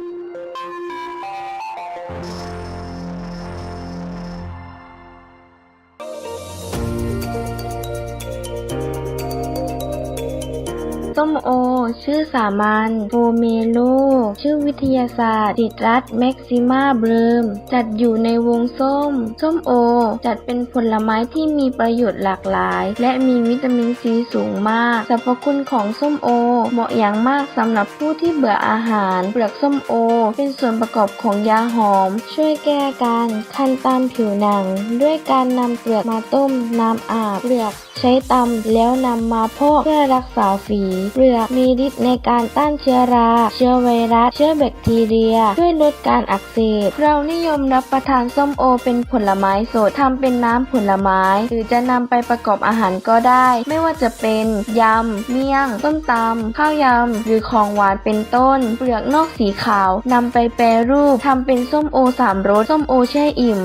you ส้มโอ ชื่อสามัญโพเมโล ชื่อวิทยาศาสตร์ติดรัฐแม็กซิมาเบรมจัดอยู่ในวงส้ม ส้มโอ จัดเป็นผลไม้ที่มีประโยชน์หลากหลาย และมีวิตามินซีสูงมาก สรรพคุณของส้มโอ เหมาะอย่างมากสำหรับผู้ที่เบื่ออาหาร เปลือกส้มโอ เป็นส่วนประกอบของยาหอม ช่วยแก้การคันตามผิวหนัง ด้วยการนำเปลือกมาต้มน้ำอาบเปลือกใช้ตำแล้วนำมาพอกเพื่อรักษาฝีเปลือกมีฤทธิ์ในการต้านเชื้อรา เชื้อไวรัส เชื้อแบคทีเรีย ช่วยลดการอักเสบ เรานิยมรับประทานส้มโอเป็นผลไม้สดทำเป็นน้ำผลไม้ หรือจะนำไปประกอบอาหารก็ได้ ไม่ว่าจะเป็นยำ เมี่ยงส้มตำข้าวยำ หรือของหวานเป็นต้น เปลือกนอกสีขาวนำไปแปรรูปทำเป็นส้มโอสามรส ส้มโอแช่อิ่ม